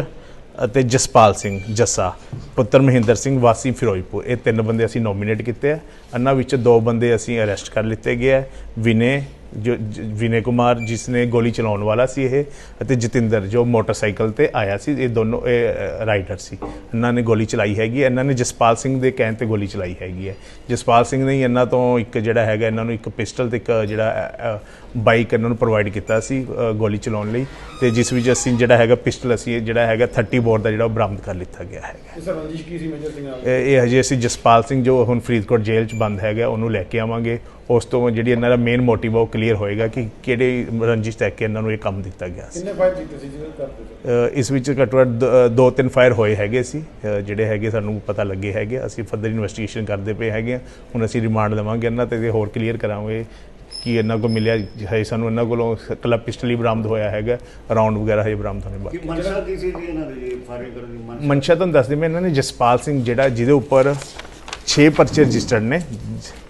ਅਤੇ ਜਸਪਾਲ ਸਿੰਘ ਜੱਸਾ, ਪੁੱਤਰ ਮਹਿੰਦਰ ਸਿੰਘ, ਵਾਸੀ ਫਿਰੋਜ਼ਪੁਰ। ਇਹ ਤਿੰਨ ਬੰਦੇ ਅਸੀਂ ਨੋਮੀਨੇਟ ਕੀਤੇ ਆ। ਇਹਨਾਂ ਵਿੱਚ ਦੋ ਬੰਦੇ ਅਸੀਂ ਅਰੈਸਟ ਕਰ ਲਿੱਤੇ ਗਏ ਆ। ਵਿਨੇ ਜੋ ਜ- ਵਿਨੇ ਕੁਮਾਰ ਜਿਸ ਨੇ ਗੋਲੀ ਚਲਾਉਣ ਵਾਲਾ ਸੀ ਇਹ ਅਤੇ ਜਤਿੰਦਰ ਜੋ ਮੋਟਰਸਾਈਕਲ ਤੇ ਆਇਆ ਸੀ, ਇਹ ਦੋਨੋਂ, ਇਹ ਰਾਈਡਰ ਸੀ। ਇਹਨਾਂ ਨੇ ਗੋਲੀ ਚਲਾਈ ਹੈਗੀ ਇਹਨਾਂ ਨੇ ਜਸਪਾਲ ਸਿੰਘ ਦੇ ਕਹਿਣ ਤੇ ਗੋਲੀ ਚਲਾਈ ਹੈਗੀ ਹੈ। ਜਸਪਾਲ ਸਿੰਘ ਨੇ ਹੀ ਇਹਨਾਂ ਤੋਂ ਇੱਕ ਜਿਹੜਾ ਹੈਗਾ, ਇਹਨਾਂ ਨੂੰ ਇੱਕ ਪਿਸਟਲ ਤੇ ਇੱਕ ਜਿਹੜਾ ਬਾਈਕ ਇਹਨਾਂ ਨੂੰ ਪ੍ਰੋਵਾਈਡ ਕੀਤਾ ਸੀ ਗੋਲੀ ਚਲਾਉਣ ਲਈ ਤੇ ਜਿਸ ਵਿੱਚ ਅਸੀਂ ਜਿਹੜਾ ਹੈਗਾ ਪਿਸਟਲ ਅਸੀਂ ਜਿਹੜਾ ਹੈਗਾ 30 ਬੋਰ ਦਾ ਜਿਹੜਾ ਉਹ ਬਰਾਮਦ ਕਰ ਲਿੱਤਾ ਗਿਆ ਹੈਗਾ। ਸਰ ਰੰਜਿਸ਼ ਕੀ ਸੀ ਮੇਜਰ ਸਿੰਘ ਨਾਲ? ਇਹ ਹਜੇ ਅਸੀਂ ਜਸਪਾਲ ਸਿੰਘ ਜੋ ਹੁਣ ਫਰੀਦਕੋਟ ਜੇਲ੍ਹ 'ਚ ਬੰਦ ਹੈਗਾ ਉਹਨੂੰ ਲੈ ਕੇ ਆਵਾਂਗੇ। ਉਸ ਤੋਂ ਜਿਹੜੀ ਇਹਨਾਂ ਦਾ ਮੇਨ ਮੋਟਿਵ ਉਹ ਕਲੀਅਰ ਹੋਏਗਾ ਕਿ ਕਿਹੜੇ ਰੰਜਿਸ਼ ਤੱਕ ਕੇ ਇਹਨਾਂ ਨੂੰ ਇਹ ਕੰਮ ਦਿੱਤਾ ਗਿਆ ਸੀ। ਕਿੰਨੇ ਫਾਇਰ ਕੀਤੇ ਸੀ ਜਿਹਦੇ ਕਰਦੇ ਅ, ਇਸ ਵਿੱਚ ਘੱਟੋ ਘੱਟ ਦ- ਤਿੰਨ ਫਾਇਰ ਹੋਏ ਹੈਗੇ ਸੀ। ਜਿਹੜੇ ਹੈਗੇ ਸਾਨੂੰ ਪਤਾ ਲੱਗੇ ਹੈਗੇ। ਅਸੀਂ ਫਰਦਰ ਇਨਵੈਸਟੀਗੇਸ਼ਨ ਕਰਦੇ ਪਏ ਹੈਗੇ। ਹੁਣ ਅਸੀਂ ਰਿਮਾਂਡ ਲਵਾਂਗੇ ਇਹਨਾਂ ਤੇ ਤੇ ਹੋਰ ਕਲੀਅਰ ਕਰਾਂਗੇ ਕਿ ਇਹਨਾਂ ਕੋਲ ਮਿਲਿਆ ਹੈ ਸਾਨੂੰ ਇਹਨਾਂ ਕੋਲੋਂ ਕੱਲਾ ਪਿਸਟਲ ਹੀ ਬਰਾਮਦ ਹੋਇਆ ਹੈਗਾ ਰਾਉਂਡ ਵਗੈਰਾ ਹਜੇ ਬਰਾਮਦ ਹੋਣੇ ਬਾਕੀ। ਮਨਸ਼ਾ ਕੀ ਸੀ ਜੀ ਇਹਨਾਂ ਦੀ ਫਾਇਰਿੰਗ ਕਰਨ ਦੀ ਮਨਸ਼ਾ? ਤੁਹਾਨੂੰ ਦੱਸ ਦਿੰਦੇ ਇਹਨਾਂ ਨੇ ਜਸਪਾਲ ਸਿੰਘ ਜਿਹੜਾ ਜਿਹਦੇ ਉੱਪਰ 6 ਪਰਚੇ ਰਜਿਸਟਰਡ ਨੇ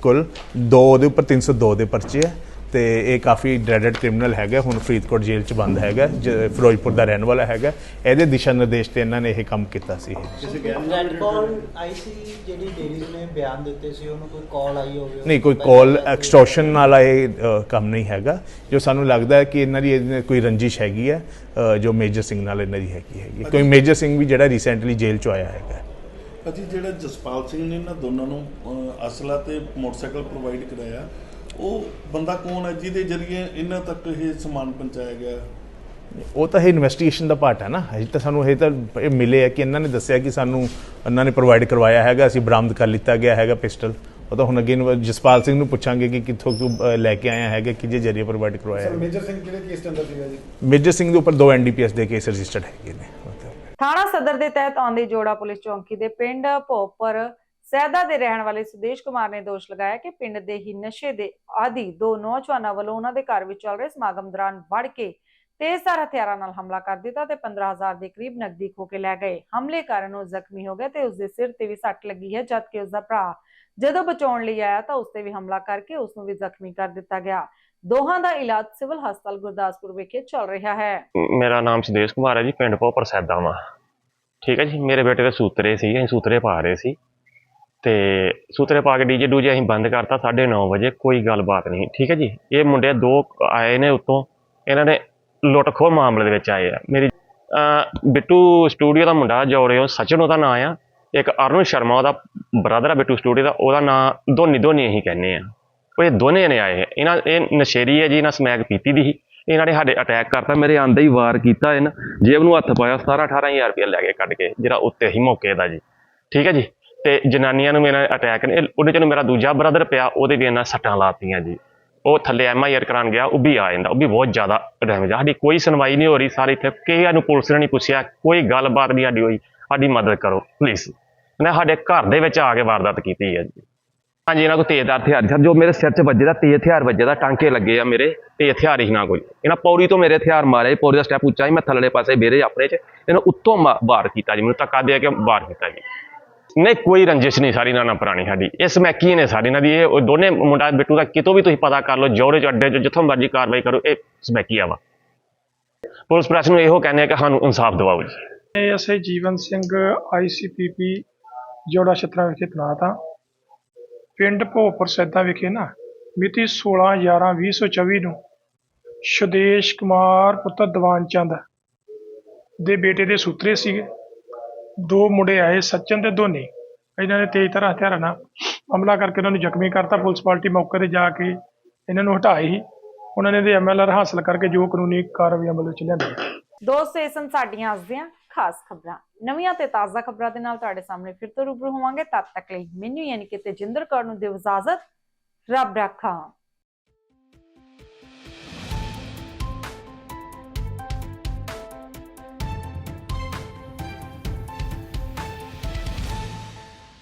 ਕੁੱਲ ਦੋ ਉਹਦੇ ਉੱਪਰ 302 ਦੇ ਪਰਚੇ ਹੈ ਤੇ ਇਹ ਕਾਫੀ ਡਰੈਡਡ ਕ੍ਰਿਮੀਨਲ ਹੈਗਾ ਹੁਣ ਫਰੀਦਕੋਟ ਜੇਲ੍ਹ 'ਚ ਬੰਦ ਹੈਗਾ ਫਿਰੋਜ਼ਪੁਰ ਦਾ ਰਹਿਣ ਵਾਲਾ ਹੈਗਾ। ਇਹਦੇ ਦਿਸ਼ਾ ਨਿਰਦੇਸ਼ ਤੇ ਇਹਨਾਂ ਨੇ ਇਹ ਕੰਮ ਕੀਤਾ ਸੀ। ਕਾਲ ਆਈ ਸੀ ਜਿਹੜੀ ਲੇਡੀਜ਼ ਨੇ ਬਿਆਨ ਦਿੱਤੇ ਸੀ ਉਹਨੂੰ ਕੋਈ ਕਾਲ ਆਈ ਹੋਵੇ ਨਹੀਂ ਕੋਈ ਕਾਲ ਐਕਸਟੋਰਸ਼ਨ ਵਾਲਾ ਇਹ ਕੰਮ ਨਹੀਂ ਹੈਗਾ। ਜੋ ਸਾਨੂੰ ਲੱਗਦਾ ਹੈ ਕਿ ਇਹਨਾਂ ਦੀ ਕੋਈ ਰੰਜਿਸ਼ ਹੈਗੀ ਹੈ ਜੋ ਮੇਜਰ ਸਿੰਘ ਨਾਲ ਇਹਨਾਂ ਦੀ ਹੈਗੀ ਹੈਗੀ। ਕੋਈ ਮੇਜਰ ਸਿੰਘ ਵੀ ਜਿਹੜਾ ਰੀਸੈਂਟਲੀ ਜੇਲ੍ਹ 'ਚ ਆਇਆ ਹੈਗਾ। ਅਸੀਂ ਜਿਹੜਾ ਜਸਪਾਲ ਸਿੰਘ ਨੇ ਇਹਨਾਂ ਦੋਨਾਂ ਨੂੰ ਅਸਲਾ ਤੇ ਮੋਟਰਸਾਈਕਲ ਪ੍ਰੋਵਾਈਡ ਕਰਾਇਆ ਉਹ ਬੰਦਾ ਕੌਣ ਹੈ ਜਿਹਦੇ ਜ਼ਰੀਏ ਇਹਨਾਂ ਤੱਕ ਇਹ ਸਮਾਨ ਪਹੁੰਚਾਇਆ ਗਿਆ? ਉਹ ਤਾਂ ਇਹ ਇਨਵੈਸਟੀਗੇਸ਼ਨ ਦਾ ਪਾਰਟ ਹੈ ਨਾ। ਹਜੇ ਤਾਂ ਸਾਨੂੰ ਇਹ ਤਾਂ ਇਹ ਮਿਲੇ ਹੈ ਕਿ ਇਹਨਾਂ ਨੇ ਦੱਸਿਆ ਕਿ ਸਾਨੂੰ ਇਹਨਾਂ ਨੇ ਪ੍ਰੋਵਾਈਡ ਕਰਵਾਇਆ ਹੈਗਾ ਅਸੀਂ ਬਰਾਮਦ ਕਰ ਲਿੱਤਾ ਗਿਆ ਹੈਗਾ ਪਿਸਟਲ ਉਹ ਤਾਂ ਹੁਣ ਅੱਗੇ ਜਸਪਾਲ ਸਿੰਘ ਨੂੰ ਪੁੱਛਾਂਗੇ ਕਿ ਕਿੱਥੋਂ ਤੂੰ ਲੈ ਕੇ ਆਇਆ ਹੈਗਾ ਕਿਹਦੇ ਜਰੀਏ ਪ੍ਰੋਵਾਈਡ ਕਰਵਾਇਆ ਸਰ ਹੈ ਮੇਜਰ ਸਿੰਘ ਕਿਹੜੇ ਕੇਸ ਦੇ ਅੰਦਰ ਸੀਗਾ ਜੀ? ਮੇਜਰ ਸਿੰਘ ਦੇ ਉੱਪਰ ਦੋ ਐਨਡੀਪੀਐਸ ਦੇ ਕੇਸ ਰਜਿਸਟਰਡ ਹੈਗੇ ਨੇ। ਥਾਣਾ ਸਦਰ ਦੇ ਤਹਿਤ ਆਉਂਦੀ ਜੋੜਾ ਪੁਲਿਸ ਚੌਂਕੀ ਦੇ ਪਿੰਡ ਭੋਪਰ ਸੈਦਾ ਦੇ ਰਹਿਣ ਵਾਲੇ ਸੁਦੇਸ਼ ਕੁਮਾਰ ਨੇ ਦੋਸ਼ ਲਗਾਇਆ ਕਿ ਪਿੰਡ ਦੇ ਹੀ ਨਸ਼ੇ ਦੇ ਆਦੀ ਦੋ ਨੌਜਵਾਨਾਂ ਵੱਲੋਂ ਉਹਨਾਂ ਦੇ ਘਰ ਵਿੱਚ ਚੱਲ ਰਹੇ ਸਮਾਗਮ ਦੌਰਾਨ ਵੜ ਕੇ ਤੇਜ਼ਧਾਰ ਹਥਿਆਰਾਂ ਨਾਲ ਹਮਲਾ ਕਰ ਦਿੱਤਾ ਤੇ 15000 ਦੇ ਕਰੀਬ ਨਕਦੀ ਖੋ ਕੇ ਲੈ ਗਏ। ਹਮਲੇ ਕਾਰਨ ਉਹ ਜ਼ਖਮੀ ਹੋ ਗਿਆ ਤੇ ਉਸ ਦੇ ਸਿਰ ਤੇ ਵੀ ਸੱਟ ਲੱਗੀ ਹੈ, ਜਦਕਿ ਉਸ ਦਾ ਭਰਾ ਜਦੋਂ ਬਚਾਉਣ ਲਈ ਆਇਆ ਤਾਂ ਉਸ ਤੇ ਵੀ ਹਮਲਾ ਕਰਕੇ ਉਸ ਨੂੰ ਵੀ ਜ਼ਖਮੀ ਕਰ ਦਿੱਤਾ ਗਿਆ। ਦੋਹਾਂ ਦਾ ਇਲਾਜ ਸਿਵਲ ਹਸਪਤਾਲ ਗੁਰਦਾਸਪੁਰ ਵਿਖੇ ਚੱਲ ਰਿਹਾ ਹੈ। ਮੇਰਾ ਨਾਮ ਸੁਦੇਸ਼ ਕੁਮਾਰ ਹੈ ਜੀ, ਪਿੰਡ ਭੋਪਰ ਸੈਦਾ ਵਾਂ। ਠੀਕ ਹੈ ਜੀ, ਮੇਰੇ ਬੇਟੇ ਦੇ ਸੂਤਰੇ ਸੀ ਅਸੀਂ ਸੂਤਰੇ ਪਾ ਰਹੇ ਸੀ। ਤੇ ਸੂਤਰੇ ਪਾ ਕੇ ਡੀਜੇ ਡੂਜੇ ਅਸੀਂ ਬੰਦ ਕਰਤਾ 9:30 ਵਜੇ, ਕੋਈ ਗੱਲਬਾਤ ਨਹੀਂ। ਠੀਕ ਹੈ ਜੀ? ਇਹ ਮੁੰਡੇ ਦੋ ਆਏ ਨੇ ਉੱਤੋਂ, ਇਹਨਾਂ ਨੇ ਲੁੱਟਖੋ ਮਾਮਲੇ ਦੇ ਵਿੱਚ ਆਏ ਆ। ਮੇਰੀ ਬਿੱਟੂ ਸਟੂਡੀਓ ਦਾ ਮੁੰਡਾ ਜੋੜਿਓ ਸਚਨ ਉਹਦਾ ਨਾਂ ਆ। ਇੱਕ ਅਰੁਣ ਸ਼ਰਮਾ, ਉਹਦਾ ਬ੍ਰਦਰ ਆ ਬਿੱਟੂ ਸਟੂਡੀਓ ਦਾ, ਉਹਦਾ ਨਾਂ ਧੋਨੀ ਧੋਨੀ ਅਸੀਂ ਕਹਿੰਦੇ ਆ। ਉਹ ਇਹ ਦੋਨੇ ਨੇ ਆਏ ਆ। ਇਹਨਾਂ, ਇਹ ਨਸ਼ੇਰੀ ਹੈ ਜੀ, ਇਹਨਾਂ ਸਮੈਕ ਪੀਤੀ ਦੀ ਸੀ। ਇਹਨਾਂ ਨੇ ਸਾਡੇ ਅਟੈਕ ਕਰਤਾ, ਮੇਰੇ ਆਂਦੇ ਹੀ ਵਾਰ ਕੀਤਾ ਇਹਨਾਂ। ਜੇਬ ਨੂੰ ਹੱਥ ਪਾਇਆ 17 18000 ਰੁਪਏ ਲੈ ਕੇ ਕੱਢ ਕੇ, ਜਿਹੜਾ ਉੱਤੇ ਹੀ ਮੌਕੇ ਦਾ ਜੀ। ਠੀਕ ਹੈ ਜੀ? ਤੇ ਜਨਾਨੀਆਂ ਨੂੰ ਮੇਰਾ ਅਟੈਕ ਨੇ ਉਹਦੇ ਚੋਂ ਮੇਰਾ ਦੂਜਾ ਬ੍ਰਦਰ ਪਿਆ, ਉਹਦੇ ਵੀ ਇਹਨਾਂ ਸੱਟਾਂ ਲਾਤੀਆਂ ਜੀ। ਉਹ ਥੱਲੇ ਐਮ ਆਈ ਆਰ ਕਰਾਉਣ ਗਿਆ, ਉਹ ਵੀ ਆ ਜਾਂਦਾ, ਉਹ ਵੀ ਬਹੁਤ ਜ਼ਿਆਦਾ ਡੈਮੇਜ ਆ। ਸਾਡੀ ਕੋਈ ਸੁਣਵਾਈ ਨਹੀਂ ਹੋ ਰਹੀ, ਸਾਰੇ ਇੱਥੇ ਕਿਸੇ ਨੂੰ ਪੁਲਿਸ ਨੇ ਨਹੀਂ ਪੁੱਛਿਆ, ਕੋਈ ਗੱਲਬਾਤ ਨਹੀਂ ਸਾਡੀ ਹੋਈ, ਸਾਡੀ ਮਦਦ ਕਰੋ ਪਲੀਜ਼ ਇਹਨੇ ਸਾਡੇ ਘਰ ਦੇ ਵਿੱਚ ਆ ਕੇ ਵਾਰਦਾਤ ਕੀਤੀ ਹੈ ਜੀ। ਹਾਂਜੀ, ਇਹਨਾਂ ਕੋਲ ਤੇਜ਼ਦਾਰ ਹਥਿਆਰ ਸਰ, ਜੋ ਮੇਰੇ ਸਿਰ 'ਚ ਵੱਜੇ ਦਾ, ਤੇਜ਼ ਹਥਿਆਰ ਵੱਜੇ ਦਾ, ਟਾਂਕੇ ਲੱਗੇ ਆ ਮੇਰੇ, ਤੇ ਹਥਿਆਰ ਹੀ ਨਾ ਕੋਈ। ਇਹਨਾਂ ਪੌੜੀ ਤੋਂ ਮੇਰੇ ਹਥਿਆਰ ਮਾਰੇ, ਪੌੜੀ ਦਾ ਸਟੈਪ ਉੱਚਾ ਸੀ, ਮੈਂ ਥੱਲੜੇ ਪਾਸੇ ਬੇਰੇ ਆਪਣੇ 'ਚ, ਇਹਨਾਂ ਉੱਤੋਂ ਮਾ- ਵਾਰ ਕੀਤਾ ਜੀ, ਮੈਨੂੰ ਧੱਕਾ ਦੇ ਕੇ ਵਾਰ ਕੀਤਾ ਜੀ। ਨਹੀਂ, ਕੋਈ ਰੰਜਿਸ਼ ਨਹੀਂ, ਸਾਰੀ ਨਾਲ ਨਾ ਪੁਰਾਣੀ ਸਾਡੀ। ਇਸ ਮੈਕੀ ਨੇ ਸਾਰੀ ਨਾਲ ਦੀ, ਇਹ ਉਹ ਦੋਨੇ ਮੁੰਡਾ ਬਿੱਟੂ ਦਾ ਕਿਤੋਂ ਵੀ ਤੁਸੀਂ ਪਤਾ ਕਰ ਲਓ, ਜੋੜੇ ਚ ਅੱਡੇ ਚ, ਜਿੱਥੋਂ ਮਰਜ਼ੀ ਕਾਰਵਾਈ ਕਰੋ, ਇਹ ਸਮੈਕੀਆ ਵਾ। ਪੁਲਿਸ ਪ੍ਰੈਸ ਨੂੰ ਇਹੋ ਕਹਿੰਦੇ ਆ ਕਿ ਸਾਨੂੰ ਇਨਸਾਫ ਦਿਵਾਓ ਜੀ। ਐਸਏ ਜੀਵਨ ਸਿੰਘ ਆਈਸੀਪੀਪੀ ਜੋੜਾ ਛਤਰਾ ਵਿਖੇ ਤੈਨਾਤ ਹਾਂ ਪਿੰਡ ਭੋਪਰ ਸੈਦਾ ਵਿਖੇ ਨਾ, ਮਿਤੀ 16/11/2024 ਨੂੰ ਸ਼ੁਦੇਸ਼ ਕੁਮਾਰ ਪੁੱਤਰ ਦੀਵਾਨ ਚੰਦ ਦੇ ਬੇਟੇ ਦੇ ਸੂਤਰੇ ਸੀਗੇ। ਦੋ ਮੁੰਡੇ ਆਏ, ਸਚਨ ਤੇ ਧੋਨੀ। ਇਹਨਾਂ ਨੇ ਤੇਜ਼ ਤਰ੍ਹਾਂ ਹਥਿਆਰਾਂ ਨਾਲ ਹਮਲਾ ਕਰਕੇ ਉਹਨਾਂ ਨੂੰ ਜ਼ਖਮੀ ਕਰਤਾ। ਪੁਲਿਸ ਪਾਰਟੀ ਮੌਕੇ ਤੇ ਜਾ ਕੇ ਇਹਨਾਂ ਨੂੰ ਹਟਾਈ। ਸੀ ਉਹਨਾਂ ਨੇ ਇਹਦੇ ਐਮਐਲਆਰ ਹਾਸਲ ਕਰਕੇ ਜੋ ਕਾਨੂੰਨੀ ਕਾਰਵਾਈ ਅਮਲ ਵਿੱਚ ਲਿਆਂਦੀ ਦੋਸਤੋ, ਇਹ ਸਨ ਸਾਡੀਆਂ ਅੱਜ ਦੀਆਂ ਖਾਸ ਖਬਰਾਂ। ਨਵੀਆਂ ਤੇ ਤਾਜ਼ਾ ਖਬਰਾਂ ਦੇ ਨਾਲ ਤੁਹਾਡੇ ਸਾਹਮਣੇ ਫਿਰ ਤੋਂ ਰੂਬਰੂ ਹੋਵਾਂਗੇ। ਤਦ ਤੱਕ ਲਈ ਮੈਨੂੰ ਯਾਨੀ ਕਿ ਤੇਜਿੰਦਰ ਕੌਰ ਨੂੰ ਦਿਓ ਇਜਾਜ਼ਤ। ਰੱਬ ਰਾਖਾ।